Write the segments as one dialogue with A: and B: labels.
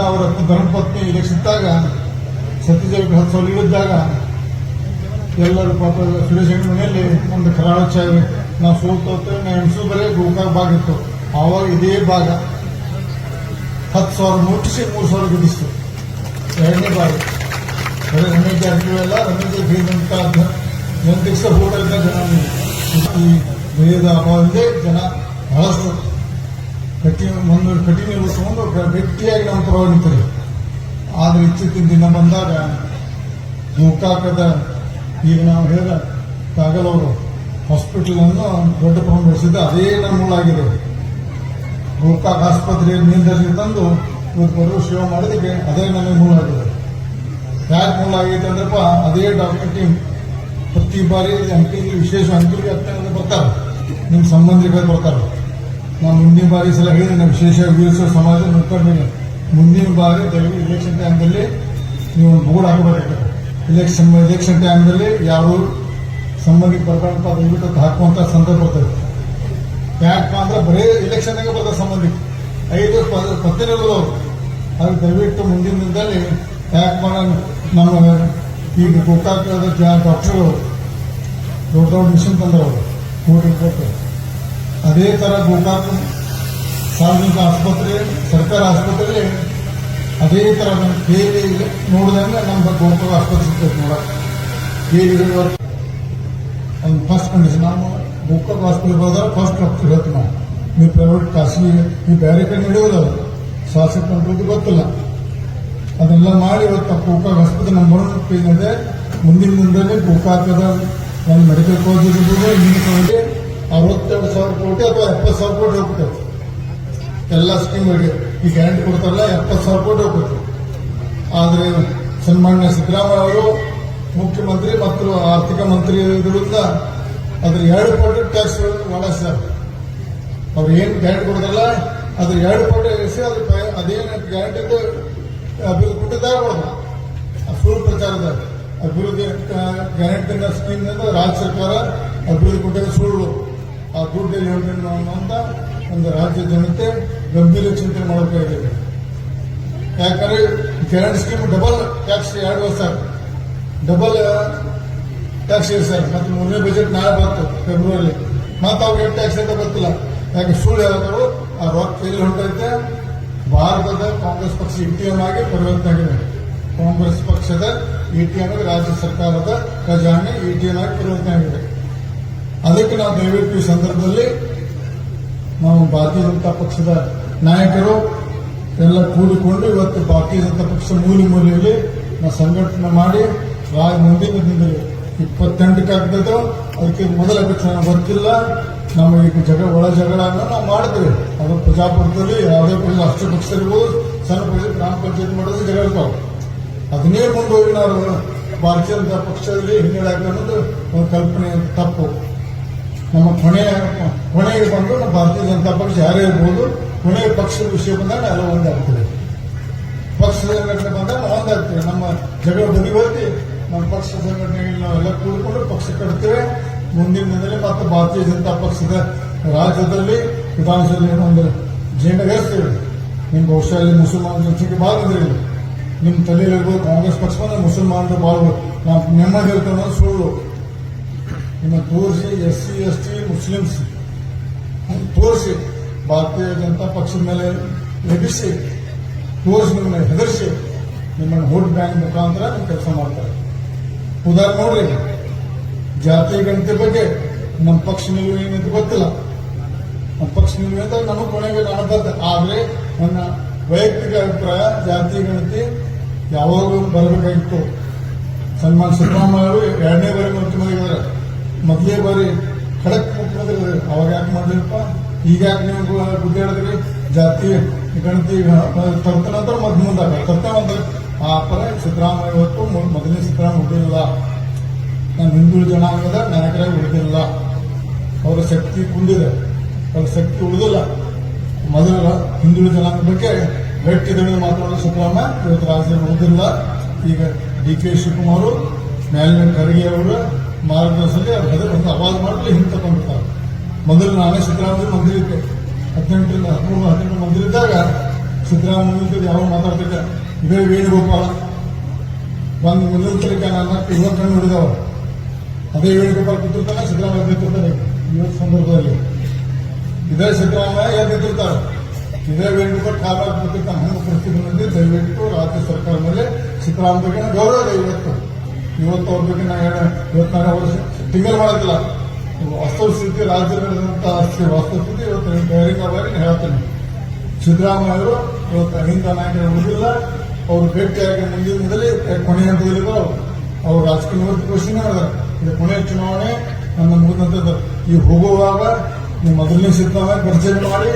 A: ಅವರ ಧರ್ಮಪತ್ನಿ ಇಲೆಕ್ಷನ್ದಾಗ ಸತ್ಯದೇವ್ ಹತ್ತು ಇಳಿದಾಗ ಎಲ್ಲರೂ ಪಾಪ ಸುರೇಶ್ ಮನೆಯಲ್ಲಿ ಒಂದು ಕರಾಳ ಚಾಯ್ ನಾವು ಸೋತೋತೇವೆ ನಾವು ಎಣಸು ಬರೀ ಗೋಕಾಕ್ ಭಾಗ ಇತ್ತು. ಆವಾಗ ಇದೇ ಭಾಗ. ಹತ್ತು ಸಾವಿರ ಮುಟ್ಟಿಸಿ ಮೂರು ಸಾವಿರ ಬಿಡಿಸ್ತು. ಎರಡನೇ ಭಾಗ. ಬರೀ ರಮೇಶ್ ಜಾರಕಿಹೊಳಿ ಎಲ್ಲ ರಮೇಶ್ ಬೀದಂತ ಜನತೆಗೆ ಹೋಟೆಲ್ನ ಜನ ಈ ಭಯದ ಅಭಾವದಿಂದ ಜನ ಬಹಳಷ್ಟು ಕಠಿಣ ಒಂದು ಕಠಿಣ ಉಳಿಸ್ಕೊಂಡು ಗಟ್ಟಿಯಾಗಿ ನಾವು ಪರವಾಗಿ ಆದರೆ ಇತ್ತೀಚಿನ ದಿನ ಬಂದಾಗ ಗೋಕಾಕದ ಈಗ ನಾವು ಹೇಳಿದ ಕಾಗಲ್ ಅವರು ಹಾಸ್ಪಿಟಲ್ ಅನ್ನು ದೊಡ್ಡ ಪ್ರಮಾಣ ಬೆಳೆಸಿದ್ದು ಅದೇ ನಮ್ಮ ಮೂಲಾಗಿದೆ ಗೋಕಾಕ್ ಆಸ್ಪತ್ರೆ ನಿಂದಲ್ಲಿ ತಂದು ಇವತ್ತು ಬರುವ ಸೇವೆ ಮಾಡಿದಕ್ಕೆ ಅದೇ ನಮಗೆ ಮೂಲ ಆಗಿದೆ. ಯಾಕೆ ಮೂಲ ಆಗೈತೆ ಅಂದ್ರಪ್ಪ, ಅದೇ ಡಾಕ್ಟರ್ ಟೀಮ್ ಪ್ರತಿ ಬಾರಿ ಅಂಕಿಗೆ ವಿಶೇಷ ಅಂಕಿಗೆ ಅತ್ಯಂತ ಬರ್ತಾರೆ. ನಿಮ್ಮ ಸಂಬಂಧಿಕರು ಬರ್ತಾರೆ. ನಾನು ಮುಂದಿನ ಬಾರಿ ಸಲ ಹೇಳಿ ನಮ್ಮ ವಿಶೇಷ ಬೀಳಿಸುವ ಸಮಾಜ ಮುಖಂಡರಿಗೆ ಮುಂದಿನ ಬಾರಿ ದಯವಿಟ್ಟು ಇಲೆಕ್ಷನ್ ಟೈಮ್ದಲ್ಲಿ ನೀವು ಒಂದು ಬೋರ್ಡ್ ಹಾಕಬೇಕಾಗ್ತದೆ ಇಲೆಕ್ಷನ್ ಇಲೆಕ್ಷನ್ ಟೈಮ್ದಲ್ಲಿ ಯಾರು ಸಂಬಂಧಿಕ ಬರ್ಬೇಕಂತ ದಯವಿಟ್ಟು ಹಾಕುವಂಥ ಸಂದರ್ಭ ಬರ್ತದೆ. ಯಾಕಪ್ಪ ಅಂದ್ರೆ ಬರೀ ಇಲೆಕ್ಷನ್ಗೆ ಬರ್ತದೆ ಸಂಬಂಧಿಕ ಐದು ಪತ್ತಿನ ಅವರು ಅದು ದಯವಿಟ್ಟು ಮುಂದಿನ ದಿನದಲ್ಲಿ ಯಾಕಪ್ಪ ನಮ್ಮ ಈಗ ಗೋಕಾಕದ ಡಾಕ್ಟ್ರು ದೊಡ್ಡ ದೊಡ್ಡ ಮಿಷನ್ ತಂದವರು ಕೋಟಿ ಕೊಟ್ಟು ಅದೇ ಥರ ಗೋಕಾಕ್ ಸಾರ್ವಜನಿಕ ಆಸ್ಪತ್ರೆ, ಸರ್ಕಾರ ಆಸ್ಪತ್ರೆ, ಅದೇ ಥರ ನಮ್ಮ ಕೇಳಿ ನೋಡಿದಂಗೆ ನಮ್ಮ ಗೋಕಾಕ್ ಆಸ್ಪತ್ರೆ ಸಿಗ್ತೈತೆ ನೋಡೋಕೆ ಕೇಳಿ ಒಂದು ಫಸ್ಟ್ ಕಂಡೀಷನ್ ನಾವು ಗೋಕಾಕ್ ಆಸ್ಪತ್ರೆ ಹೋದ್ರೆ ಫಸ್ಟ್ ಡಾಕ್ಟರ್ ಹೇಳ್ತೀವಿ ನಾವು ನೀವು ಪ್ರೈವೇಟ್ ಖಾಸಗಿ, ನೀವು ಬೇರೆ ಕಡೆ ನಡೆಯೋದು ಶಾಸಕ ಗೊತ್ತಿಲ್ಲ. ಅದೆಲ್ಲ ಮಾಡಿ ಇವತ್ತು ಗೋಕಾಕ್ ಆಸ್ಪತ್ರೆ ನಮ್ಮ ಮುಂದಿನ ದಿನದಲ್ಲಿ ಗೋಕಾಕದ ಒಂದು ಮೆಡಿಕಲ್ ಕಾಲೇಜ್ ಇರ್ಬೋದು ಹಿಂದಿನ ಅರವತ್ತೆರಡು ಸಾವಿರ ಕೋಟಿ ಅಥವಾ ಎಪ್ಪತ್ತು ಸಾವಿರ ಕೋಟಿ ಹೋಗ್ತದೆ ಎಲ್ಲ ಸ್ಕೀಮ್ಗಳಿಗೆ ಈ ಗ್ಯಾರಂಟಿ ಕೊಡ್ತಾರಲ್ಲ, ಎಪ್ಪತ್ತು ಸಾವಿರ ಕೋಟಿ ಹೋಗ್ತದೆ ಆದರೆ ಸನ್ಮಾನ್ಯ ಸಿದ್ದರಾಮಯ್ಯ ಅವರು, ಮುಖ್ಯಮಂತ್ರಿ ಮತ್ತು ಆರ್ಥಿಕ ಮಂತ್ರಿ ಇರೋದ್ರಿಂದ ಅದ್ರ ಎರಡು ಪಟ್ಟು ಟ್ಯಾಕ್ಸ್ ಮಾಡಿಸ್ತಾರೆ ಅವ್ರು ಏನು ಗ್ಯಾರಂಟಿ ಕೊಡ್ತಾರಲ್ಲ, ಅದ್ರ ಎರಡು ಪಟ್ಟು ಎಸಿ ಅದ್ರ ಅದೇನು ಗ್ಯಾರಂಟಿ ಅಭಿವೃದ್ಧಿ ಕೊಟ್ಟಿದ್ದಾರೆ ಕೊಡೋದು ಆ ಸುಳ್ಳು ಪ್ರಚಾರದ ಅಭಿವೃದ್ಧಿ ಗ್ಯಾರಂಟಿನ ಸ್ಕೀಮ್ನಿಂದ ರಾಜ್ಯ ಸರ್ಕಾರ ಅಭಿವೃದ್ಧಿ ಕೊಟ್ಟಿದ್ದ ಸುಳ್ಳು. ಆ ಎಲ್ಲಿ ಹೊರಟಿಲ್ಲ ಅನ್ನೋಂಥ ಒಂದು ರಾಜ್ಯ ಜನತೆ ಗಂಭೀರ ಚಿಂತನೆ ಮಾಡಬೇಕಾಗಿದೆ ಯಾಕಂದ್ರೆ ಗ್ರ್ಯಾಂಡ್ ಸ್ಕೀಮ್ ಡಬಲ್ ಟ್ಯಾಕ್ಸ್ ಎರಡು ವರ್ಷ ಡಬಲ್ ಟ್ಯಾಕ್ಸ್ ಸರ್. ಮತ್ತೆ ಮೂರನೇ ಬಜೆಟ್ ನಾಳೆ ಬಂತು ಫೆಬ್ರವರಿ ಮತ್ತೆ ಅವ್ರಿಗೆ ಟ್ಯಾಕ್ಸ್ ಅಂತ ಗೊತ್ತಿಲ್ಲ. ಯಾಕೆ ಸುಳ್ಳು ಹೇಳಿದ್ರು ಆ ರೊಕ್ಕ ಎಲ್ಲಿ ಹೊಂಟೈತೆ ಭಾರತದ ಕಾಂಗ್ರೆಸ್ ಪಕ್ಷ ಎಟಿಎಂ ಆಗಿ ಪರಿವರ್ತನೆ ಆಗಿದೆ. ಕಾಂಗ್ರೆಸ್ ಪಕ್ಷದ ಎಟಿಎಂ ರಾಜ್ಯ ಸರ್ಕಾರದ ಖಜಾನೆ ಎಟಿಎಂ ಆಗಿ ಪರಿವರ್ತನೆ ಆಗಿದೆ. ಅದಕ್ಕೆ ನಾವು ದಯವಿಟ್ಟು ಈ ಸಂದರ್ಭದಲ್ಲಿ ನಾವು ಭಾರತೀಯ ಜನತಾ ಪಕ್ಷದ ನಾಯಕರು ಎಲ್ಲ ಕೂಡಿಕೊಂಡು ಇವತ್ತು ಭಾರತೀಯ ಜನತಾ ಪಕ್ಷ ಮೂಲೆ ಮೂಲೆಯಲ್ಲಿ ನಾವು ಸಂಘಟನೆ ಮಾಡಿ ರಾಜ ಮುಂದಿನ ದಿನದಲ್ಲಿ ಇಪ್ಪತ್ತೆಂಟಕ್ಕೆ ಆಗ್ತದೆ ಅದಕ್ಕೆ ಮೊದಲ ಪಕ್ಷ ನನಗೆ ಗೊತ್ತಿಲ್ಲ ನಮ್ಮ ಈಗ ಜಗಳ ಒಳ ಜಗಳನ್ನ ನಾವು ಮಾಡಿದ್ವಿ. ಅದು ಪ್ರಜಾಪ್ರಭುತ್ವದಲ್ಲಿ ಯಾವುದೇ ಪಕ್ಷ, ರಾಷ್ಟ್ರ ಪಕ್ಷ ಇರ್ಬೋದು ಸಣ್ಣ ಪಕ್ಷ, ಗ್ರಾಮ ಪಂಚಾಯತ್ ಮಾಡೋದು ಜಗಳ ಇರ್ತಾವೆ. ಅದನ್ನೇ ಮುಂದೋಗಿ ನಾವು ಭಾರತೀಯ ಜನತಾ ಪಕ್ಷದಲ್ಲಿ ಹಿನ್ನಡೆ ಅನ್ನೋದು ಒಂದು ಕಲ್ಪನೆ ತಪ್ಪು. ನಮ್ಮ ಕೊನೆಯ ಕೊನೆಗೆ ಬಂದು ನಮ್ಮ ಭಾರತೀಯ ಜನತಾ ಪಕ್ಷ ಯಾರೇ ಇರ್ಬೋದು ಕೊನೆಯ ಪಕ್ಷದ ವಿಷಯ ಬಂದಾಗ ಎಲ್ಲ ಒಂದಾಗ್ತದೆ. ಪಕ್ಷದ ಸಂಘಟನೆ ಬಂದಾಗ ನಾವು ಒಂದಾಗ್ತೇವೆ ನಮ್ಮ ಜಗಳ ಬದಿಗೋಗಿ ನಮ್ಮ ಪಕ್ಷ ಸಂಘಟನೆಯಲ್ಲಿ ನಾವೆಲ್ಲ ಕೂಡಿಕೊಂಡು ಪಕ್ಷ ಕಟ್ತೇವೆ. ಮುಂದಿನ ದಿನದಲ್ಲಿ ಮತ್ತು ಭಾರತೀಯ ಜನತಾ ಪಕ್ಷದ ರಾಜ್ಯದಲ್ಲಿ, ವಿಧಾನಸಭೆಯಲ್ಲಿ ಒಂದು ಜೇಂಡಗೇರಿಸ್ತೇವೆ ನಿಮ್ಮ ಬಹುಶಃ ಇಲ್ಲಿ ಮುಸಲ್ಮಾನ ಜನಸಂಖ್ಯೆ ಭಾಳ ಬಂದಿರಲಿಲ್ಲ ನಿಮ್ಮ ತಲೆಯಲ್ಲಿ ಕಾಂಗ್ರೆಸ್ ಪಕ್ಷ ಬಂದ್ರೆ ಮುಸಲ್ಮಾನರು ಭಾಳ. ನಾವು ನೆಮ್ಮದಿ ಇರ್ತಾನೆ ಸುಳ್ಳು. ನಿಮ್ಮ ತೋರಿಸಿ, S C, S T, Muslims. ತೋರಿಸಿ. ಭಾರತೀಯ ಜನತಾ ಪಕ್ಷದ ಮೇಲೆ ಎದುರಿಸಿ ತೋರಿಸಿ ನಿಮ್ಮನ್ನು ಹೆದರಿಸಿ. ನಿಮ್ಮನ್ನು ವೋಟ್ ಬ್ಯಾಂಕ್ ಮುಖಾಂತರ ನೀವು ಕೆಲಸ ಮಾಡ್ತಾರೆ. ಉದಾಹರಣೆ ನೋಡ್ರಿ. ಜಾತಿ, ಗಣತಿ ಬಗ್ಗೆ ನಮ್ಮ ಪಕ್ಷ ನಿಲುವು ಏನಂತ ಗೊತ್ತಿಲ್ಲ. ನಮ್ಮ ಪಕ್ಷ ನಿಲುವು ಅಂತ ನಮಗೆ ಕೊನೆಗೆ ಕಾಣಬಾರ್ದು ಆದರೆ ನನ್ನ ವೈಯಕ್ತಿಕ ಅಭಿಪ್ರಾಯ, ಜಾತಿ, ಗಣತಿ ಯಾವಾಗಲೂ ಬರಬೇಕಾಗಿತ್ತು. ಸನ್ಮಾನ್ ಸಿದ್ದರಾಮಯ್ಯ ಅವರು ಎರಡನೇ ಬಾರಿ ಮುಖ್ಯಮಂತ್ರಿ ಮೊದಲೇ ಬಾರಿ ಖಡಕ್ ಮುಖ್ಯಮಂತ್ರಿ ಅವಾಗ ಯಾಕೆ ಮಾಡಿದ್ರಪ್ಪ ಈಗ ಯಾಕೆ ನೀವು ಹೇಳಿದ್ರಿ. ಜಾತಿ, ಗಣತಿ ತರ್ತ ನಂತರ ಮದ್ ಮುಂದಾಗ ಅಂದ್ರೆ ಆ ಪರ ಸಿದ್ದರಾಮಯ್ಯ ಮೊ- ಮೊದಲನೇ ಸಿದ್ದರಾಮಯ್ಯ ಉಳಿದಿಲ್ಲ ನಾನು ಹಿಂದುಳಿದ ಜನಾಂಗದ ನಾಯಕರಾಗಿ ಉಳಿದಿಲ್ಲ ಅವರ ಶಕ್ತಿ ಕುಂದಿದೆ. ಅವ್ರ ಶಕ್ತಿ ಉಳಿದಿಲ್ಲ. ಮೊದಲ ಹಿಂದುಳಿದ ಜನಾಂಗ ಬಗ್ಗೆ ಗಟ್ಟಿ ದಣಿ ಮಾತನಾಡೋ ಸಿದ್ದರಾಮಯ್ಯ ಇವತ್ತು ರಾಜ್ಯದಲ್ಲಿ ಉಳಿದಿಲ್ಲ. ಈಗ ಡಿ ಕೆ ಶಿವಕುಮಾರ್ ಮೇಲಿನ ಖರ್ಗೆ ಅವರ ಮಾರ್ಗದರ್ಶನದಲ್ಲಿ ಅವ್ರ ಹೆಸರು ಒಂದು ಅವಾಜ್ ಮಾಡಲು ಹಿಂದೆ ತಗೊಂಡಿರ್ತಾರೆ. ಮೊದಲು ನಾನೇ ಸಿದ್ದರಾಮಯ್ಯ ಮಂದಿರ ಇದ್ದೆ. ಹದಿನೆಂಟರಿಂದ ಹದಿಮೂರು, ಹದಿನೆಂಟು ಮಂದಿರ ಇದ್ದಾಗ ಸಿದ್ದರಾಮಯ್ಯ ಯಾವಾಗ ಮಾತಾಡ್ತಿದ್ದೆ? ಇದೇ ವೇಣುಗೋಪಾಲ. ಒಂದು ಮುಂದಿನ ತನಕ ನನ್ನ ಇವತ್ತು ನೋಡಿದವ. ಅದೇ ವೇಣುಗೋಪಾಲ್ ಕೂತಿರ್ತಾನೆ ಸಿದ್ದರಾಮಯ್ಯ ನಿಂತಿರ್ತಾನೆ ಇವತ್ತು ಸಂದರ್ಭದಲ್ಲಿ. ಇದೇ ಸಿದ್ದರಾಮಯ್ಯ ಯಾರು ನಿಂತಿರ್ತಾರೆ ಇದೇ ವೇಣುಗೋಪಾಲ್ ಕಾಲಾಗಿ ಕೂತಿರ್ತಾನೆ ಹಂಗೆ ಪರಿಸ್ಥಿತಿ ಬಂದು ದಯವಿಟ್ಟು ರಾಜ್ಯ ಸರ್ಕಾರದಲ್ಲಿ ಸಿದ್ದರಾಮಯ್ಯ ಗೌರವ ಇವತ್ತು ಇವತ್ತು ಅವ್ರ ನಾನು ಹೇಳ ಇವತ್ತು ನಾನು ಅವರು ತಿಂಗಳು ಮಾಡೋದಿಲ್ಲ ವಾಸ್ತವಸ್ಥಿತಿ ರಾಜ್ಯದಲ್ಲಿರುವಂಥ ವಾಸ್ತವಸ್ಥಿತಿ ಇವತ್ತು ಬಹಿರಂಗವಾಗಿ ಹೇಳ್ತೇನೆ. ಸಿದ್ದರಾಮಯ್ಯ ಅವರು ಇವತ್ತು ಅಹಿಂದ ನಾಯಕರು ಅವರು ಭೇಟಿಯಾಗಿ ಮುಂದಿನ ದಿನದಲ್ಲಿ ಕೊನೆಯ ಹಂತದಲ್ಲಿದ್ದಾರೆ ಅವರು ರಾಜಕೀಯ ಘೋಷಣೆ ಮಾಡಿದ್ದಾರೆ ಇದು ಕೊನೆಯ ಚುನಾವಣೆ ನನ್ನ ಈ ಹೋಗುವಾಗ ನೀವು ಮೊದಲನೇ ಸಿದ್ದರಾಮಯ್ಯ ಪರಿಚಯ ಮಾಡಿ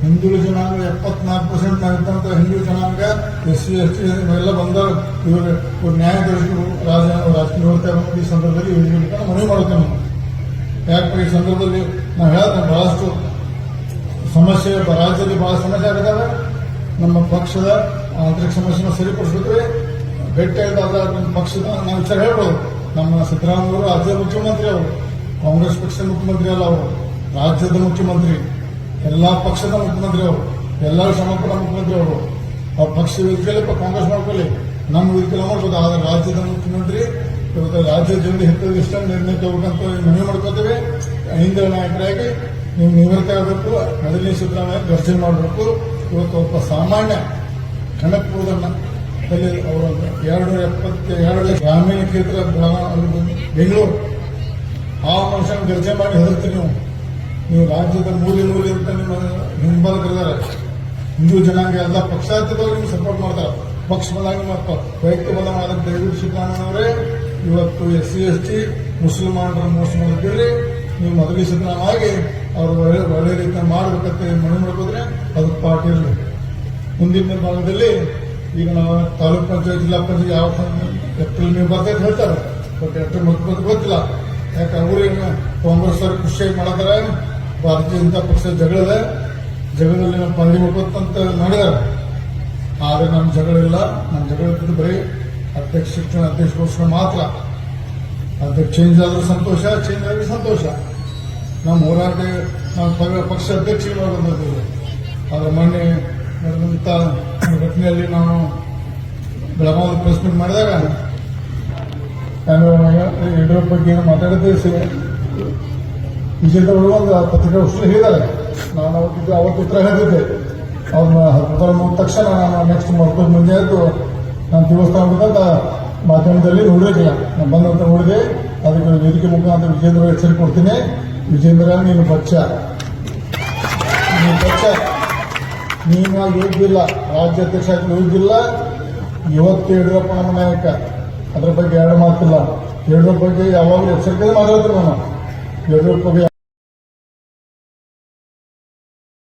A: ಹಿಂದುಳಿದ ಜನಾಂಗ ಎಪ್ಪತ್ನಾಲ್ಕು ಪರ್ಸೆಂಟ್ ನಾವಿದ್ದಂಥ ಹಿಂದೂ ಜನಾಂಗ ಎಸ್ ಸಿ ಎಸ್ ಟಿ ಎಲ್ಲ ಬಂದವರು ಇವರು ನ್ಯಾಯ ನ್ಯಾಯದರ್ಶಿಗಳು ರಾಜ ರಾಜಕೀಯ ಹೋಗ್ತಾ ಈ ಸಂದರ್ಭದಲ್ಲಿ ಇವರಿಗೆ ಮನವಿ ನಾನು. ಯಾಕಂದ್ರೆ ಈ ಸಂದರ್ಭದಲ್ಲಿ ನಾವು ಹೇಳ್ತೇನೆ ಬಹಳಷ್ಟು ಸಮಸ್ಯೆ, ರಾಜ್ಯದಲ್ಲಿ ಬಹಳ ಸಮಸ್ಯೆ ಆಗಿದ್ದಾವೆ ನಮ್ಮ ಪಕ್ಷದ ಆಂತರಿಕ ಸಮಸ್ಯೆನ ಸರಿಪಡಿಸಿದ್ರೆ ಭೇಟಿಯಾಗಿದ್ದಾಗ ನಮ್ಮ ಪಕ್ಷದ ನಾವು ವಿಚಾರ ಹೇಳ್ಬೋದು. ನಮ್ಮ ಸಿದ್ದರಾಮಯ್ಯವರು ರಾಜ್ಯದ ಮುಖ್ಯಮಂತ್ರಿ ಅವರು, ಕಾಂಗ್ರೆಸ್ ಪಕ್ಷದ ಮುಖ್ಯಮಂತ್ರಿ ಅಲ್ಲ ಅವರು, ರಾಜ್ಯದ ಮುಖ್ಯಮಂತ್ರಿ. ಎಲ್ಲಾ ಪಕ್ಷದ ಮುಖ್ಯಮಂತ್ರಿ ಅವರು, ಎಲ್ಲರೂ ಸಮರ್ಪಣ ಮುಖ್ಯಮಂತ್ರಿ ಅವರು ಅವ್ರ ಪಕ್ಷ ವೇದಿಕೆಯಲ್ಲಿ ಕಾಂಗ್ರೆಸ್ ಮಾಡ್ಕೊಳ್ಳಿ. ನಮ್ಮ ವೇದಿಕೆ ಮಾಡ್ಬೋದು, ಆದರೆ ರಾಜ್ಯದ ಮುಖ್ಯಮಂತ್ರಿ, ಇವತ್ತು ರಾಜ್ಯದ ಜನರು ಹೆಚ್ಚು ಇಷ್ಟ, ನಿರ್ಣಯ ತಗೋಬೇಕಂತ ಮನವಿ ಮಾಡ್ಕೋತೇವೆ ಹಿಂದಿನ ನಾಯಕರಾಗಿ ನೀವು ನಿವೃತ್ತಿ ಆಗಬೇಕು ಮೊದಲನೇ ಸಿದ್ದರಾಮಯ್ಯ ಘರ್ಷಣೆ ಮಾಡಬೇಕು. ಇವತ್ತು ಒಬ್ಬ ಸಾಮಾನ್ಯ ಅಲ್ಲಿ ಅವರು ಎರಡು ಎಪ್ಪತ್ತ ಎರಡು ಗ್ರಾಮೀಣ ಕ್ಷೇತ್ರ, ಬೆಂಗಳೂರು, ಆ ಮನುಷ್ಯನ ಗರ್ಜೆ ಮಾಡಿ ಹೆದರ್ತೀರಿ ನೀವು. ನೀವು ರಾಜ್ಯದ ಮೂಲೆ ಮೂಲೆ ಅಂತ ನಿಮ್ಮ ಹಿಂಬಾಲಕರಿದ್ದಾರೆ ಹಿಂದೂ ಜನಾಂಗ ಎಲ್ಲ ಪಕ್ಷಾತೀತವಾಗಿ ನಿಮ್ಗೆ ಸಪೋರ್ಟ್ ಮಾಡ್ತಾರೆ. ಪಕ್ಷ ಬದಲಾವಣೆ ಮತ್ತು ವೈಯಕ್ತಿಕ ಬದಲಾವಣೆ ಆದ ದಯವಿಟ್ಟು ಸಿದ್ದರಾಮಯ್ಯವರೇ, ಇವತ್ತು ಎಸ್ ಸಿ ಎಸ್ ಟಿ ಮುಸಲ್ಮಾನರ ಮೋಸ ಮಾಡಿದ್ದೀರಿ. ನೀವು ಮೊದಲಿಗೆ ಸಿದ್ದರಾಮಯ್ಯ ಅವರು ಒಳ್ಳೆ ಒಳ್ಳೆ ರೀತಿಯ ಮಾಡಬೇಕಂತ ಮನವಿ ಮಾಡ್ಕೋದ್ರೆ ಅದು ಪಾರ್ಟಿ ಇರಲಿ. ಮುಂದಿನ ಭಾಗದಲ್ಲಿ ಈಗ ನಾವು ತಾಲೂಕ್ ಪಂಚಾಯತ್ ಜಿಲ್ಲಾ ಪಂಚಾಯತ್ ಯಾವ ಎಪ್ರಿಲ್, ಮೇ ಬರ್ತೈತೆ ಹೇಳ್ತಾರೆ. ಬಟ್ ಎಪ್ರಿಲ್ ಮತ್ತೆ ಗೊತ್ತಿಲ್ಲ. ಯಾಕೆ ಅವ್ರೇನು ಕಾಂಗ್ರೆಸ್ ಅವರು ಖುಷಿಯಾಗಿ ಮಾಡತಾರೆ ಭಾರತೀಯ ಜನತಾ ಪಕ್ಷ ಜಗಳದ ಜಗಳದಲ್ಲಿ ನಮ್ಮ ಪಾಲನೆ ಮಾಡ್ಬೇಕಂತ ಮಾಡಿದ್ದಾರೆ ಆದರೆ ನಮ್ಮ ಜಗಳಿಲ್ಲ ನಮ್ಮ ಜಗಳ ಬರೀ ಅಧ್ಯಕ್ಷ ಶಿಕ್ಷಣ ಅಧ್ಯಕ್ಷ ಘೋಷಣೆ ಮಾತ್ರ. ಅಧ್ಯಕ್ಷ ಚೇಂಜ್ ಆದ್ರೂ ಸಂತೋಷ ಚೇಂಜ್ ಆದ್ರೆ ಸಂತೋಷ. ನಮ್ಮ ಹೋರಾಟ ನಮ್ಮ ಪಕ್ಷ ಅಧ್ಯಕ್ಷ ಬಂದಿದ್ದೀವಿ. ಆದ್ರೆ ಮೊನ್ನೆ ನಡೆದಂಥ ಘಟನೆಯಲ್ಲಿ ನಾನು ಬೆಳಗಾವಿ ಪ್ರೆಸ್ ಮೀಟ್ ಮಾಡಿದಾಗ, ಯಡಿಯೂರಪ್ಪ ಬಗ್ಗೆ ಮಾತಾಡಿದ್ದೆ ವಿಜೇಂದ್ರಗಳು ಒಂದು ಉಷ್ಣ ಹೇಳಿದ್ದಾರೆ. ನಾನು ಅವತ್ತಿದ್ದು ಅವತ್ತು ಉತ್ತರ ಹೇಳಿದ್ದೆ. ಅವ್ರನ್ನ ಹತ್ತಿರ ಮುಗಿದ ತಕ್ಷಣ ನಾನು ನೆಕ್ಸ್ಟ್ ಮರ್ಕೊಂಡು ಮುಂದೆ ಆಯಿತು ನಾನು ದೇವಸ್ಥಾನ ಅಂತ ಮಾಧ್ಯಮದಲ್ಲಿ ನೋಡಿರಲಿಲ್ಲ ನಾನು ಬಂದಂತ ನೋಡಿದೆ. ಅದಕ್ಕೆ ವೇದಿಕೆ ಮುಖಾಂತರ ವಿಜೇಂದ್ರ ಎಚ್ಚರಿಕೆ ಕೊಡ್ತೀನಿ. ವಿಜೇಂದ್ರ ನೀನು ಬಚ್ಚ ನೀನು ಬಚ್ಚ ನೀನು ಯೋಗ್ಯಿಲ್ಲ ರಾಜ್ಯಾಧ್ಯಕ್ಷ ಯೋಗ್ಯಿಲ್ಲ ಇವತ್ತು ಯಡಿಯೂರಪ್ಪ ನಮ್ಮ ನಾಯಕ. ಅದ್ರ ಬಗ್ಗೆ ಎರಡು ಮಾತಿಲ್ಲ. ಯಡಿಯೂರಪ್ಪ ಬಗ್ಗೆ ಯಾವಾಗಲೂ ಎಚ್ಚರಿಕೆ ಮಾತಾಡ್ತೀನಿ ನಾನು. ಯಡಿಯೂರಪ್ಪ